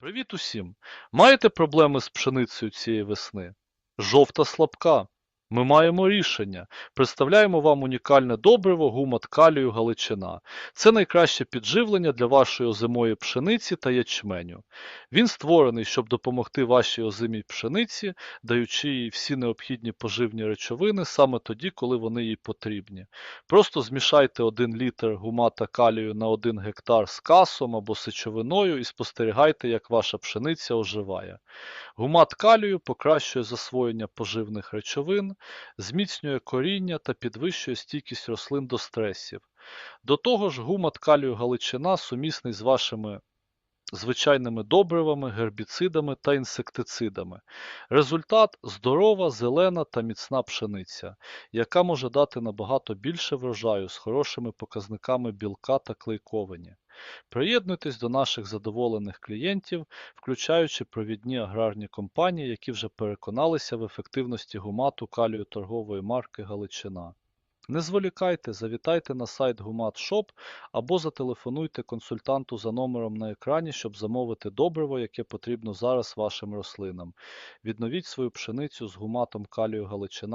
Привіт усім! Маєте проблеми з пшеницею цієї весни? Жовта слабка. Ми маємо рішення. Представляємо вам унікальне добриво гумат калію Галичина. Це найкраще підживлення для вашої озимої пшениці та ячменю. Він створений, щоб допомогти вашій озимій пшениці, даючи їй всі необхідні поживні речовини саме тоді, коли вони їй потрібні. Просто змішайте 1 літр гумата калію на 1 гектар з касом або сечовиною і спостерігайте, як ваша пшениця оживає. Гумат калію покращує засвоєння поживних речовин, зміцнює коріння та підвищує стійкість рослин до стресів. До того ж, гумат калію Галичина сумісний з вашими звичайними добривами, гербіцидами та інсектицидами. Результат здорова, зелена та міцна пшениця, яка може дати набагато більше врожаю з хорошими показниками білка та клейковині. Приєднуйтесь до наших задоволених клієнтів, включаючи провідні аграрні компанії, які вже переконалися в ефективності гумату калію торгової марки Галичина. Не зволікайте, завітайте на сайт GumatShop або зателефонуйте консультанту за номером на екрані, щоб замовити добриво, яке потрібно зараз вашим рослинам. Відновіть свою пшеницю з гуматом калію Галичина